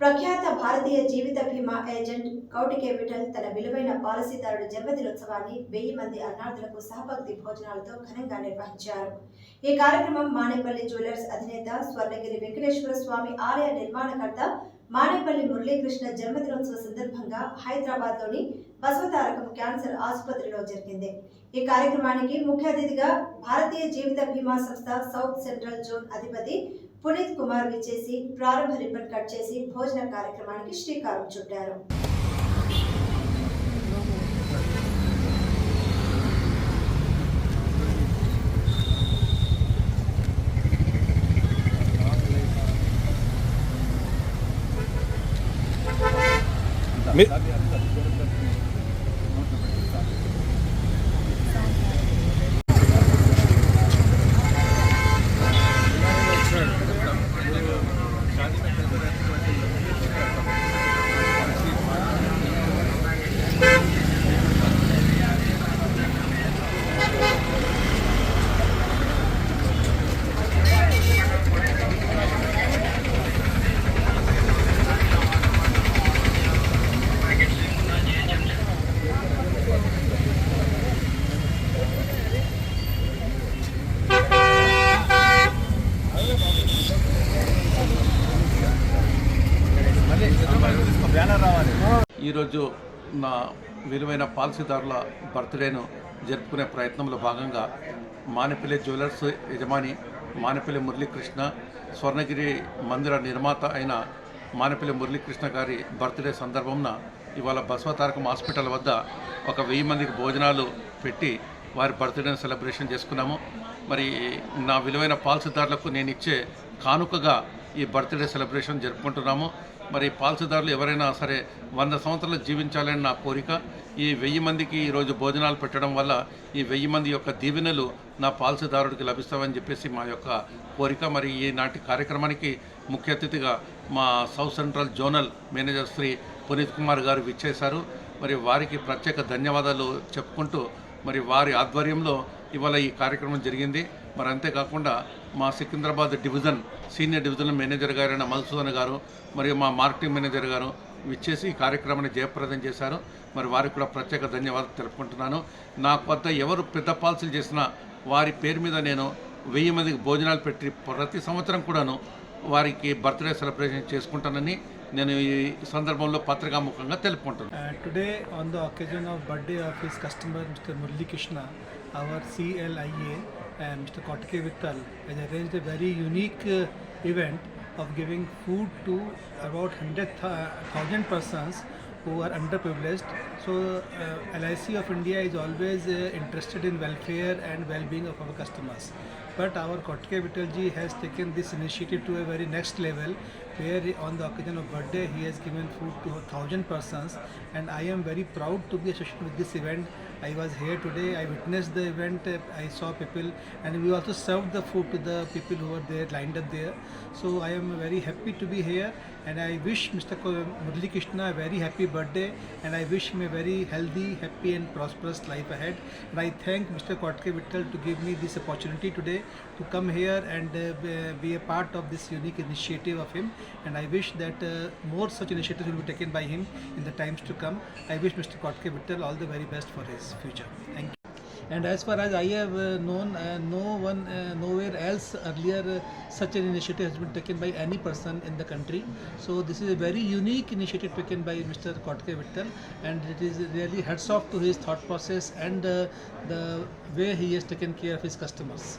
ప్రఖ్యాత భారతీయ జీవిత బీమా ఏజెంట్ కౌటికే విఠల్ తన విలువైన పాలసీదారుడు జన్మదినోత్సవాన్ని వెయ్యి మంది అన్నార్థులకు సహభక్తి భోజనాలతో ఘనంగా నిర్వహించారు. ఈ కార్యక్రమం మానేపల్లి జ్యువెలర్స్ అధినేత స్వర్ణగిరి వెంకటేశ్వర స్వామి ఆలయ నిర్మాణకర్త మానేపల్లి మురళీకృష్ణ జన్మదినోత్సవ సందర్భంగా హైదరాబాద్లోని బసవతారకం క్యాన్సర్ ఆసుపత్రిలో జరిగింది. ఈ కార్యక్రమానికి ముఖ్య అతిథిగా భారతీయ జీవిత బీమా సంస్థ సౌత్ సెంట్రల్ జోన్ అధిపతి పునీత్ కుమార్ విచ్చేసి ప్రారంభ రిబ్బన్ కట్ చేసి భోజన కార్యక్రమానికి శ్రీకారం చుట్టారు. మీ- ఈరోజు నా విలువైన పాలసీదారుల బర్త్డేను జరుపుకునే ప్రయత్నంలో భాగంగా మానపల్లి జ్యువెలర్స్ యజమాని మానపల్లి మురళీకృష్ణ స్వర్ణగిరి మందిర నిర్మాత అయిన మానపల్లి మురళీకృష్ణ గారి బర్త్డే సందర్భంన ఇవాళ బసవతారకం హాస్పిటల్ వద్ద ఒక వెయ్యి మందికి భోజనాలు పెట్టి వారి బర్త్డేను సెలబ్రేషన్ చేసుకున్నాము. మరి నా విలువైన పాలసీదారులకు నేను ఇచ్చే కానుకగా ఈ బర్త్డే సెలబ్రేషన్ జరుపుకుంటున్నాము. మరి పాలసీదారులు ఎవరైనా సరే వంద సంవత్సరాలు జీవించాలని నా కోరిక. ఈ వెయ్యి మందికి ఈరోజు భోజనాలు పెట్టడం వల్ల ఈ వెయ్యి మంది యొక్క దీవెనలు నా పాలసీదారుడికి లభిస్తామని చెప్పేసి మా యొక్క కోరిక. మరి ఈనాటి కార్యక్రమానికి ముఖ్య అతిథిగా మా south central zonal manager Shri Puneet Kumar garu విచ్చేశారు. మరి వారికి ప్రత్యేక ధన్యవాదాలు చెప్పుకుంటూ మరి వారి ఆధ్వర్యంలో ఇవాళ ఈ కార్యక్రమం జరిగింది. మరి అంతేకాకుండా మా Secunderabad division senior division manager గారైన మధుసూదన్ గారు మరియు మా మార్కెటింగ్ మేనేజర్ గారు విచ్చేసి ఈ కార్యక్రమాన్ని జయప్రదం చేశారు. మరి వారికి కూడా ప్రత్యేక ధన్యవాదాలు తెలుపుకుంటున్నాను. నాకు వద్ద ఎవరు పెద్ద పాలసీలు చేసినా వారి పేరు మీద నేను వెయ్యి మందికి భోజనాలు పెట్టి ప్రతి సంవత్సరం కూడాను వారికి బర్త్డే సెలబ్రేషన్ చేసుకుంటానని నేను ఈ సందర్భంలో పత్రికాముఖంగా తెలుపుకుంటున్నాను Uh, today, on the occasion of birthday of his customer, Mr. Murli Krishna, our CLIA and Mr. Kotke Vittal has arranged a very unique uh, event of giving food to about 100,000 persons who are underprivileged. So, uh, LIC of India is always uh, interested in welfare and well-being of our customers. But our Kotke Vittalji has taken this initiative to a very next level where on the occasion of birthday he has given food to a thousand persons and I am very proud to be associated with this event. I was here today, I witnessed the event, I saw people and we also served the food to the people who were there lined up there. So I am very happy to be here and I wish Mr. Murali Krishna a very happy birthday and I wish him a very healthy, happy and prosperous life ahead. And I thank Mr. Kotke Vittal to give me this opportunity today to come here and uh, be- a part of this unique initiative of him. And I wish that uh, more such initiatives will be taken by him in the times to come. I wish Mr. Kotke Vittal all the very best for his future. Thank you. And as far as I have uh, known, uh, no one, uh, nowhere else earlier uh, such an initiative has been taken by any person in the country. So this is a very unique initiative taken by Mr. Kotke Vittal, and it is really hats off to his thought process and uh, the way he has taken care of his customers.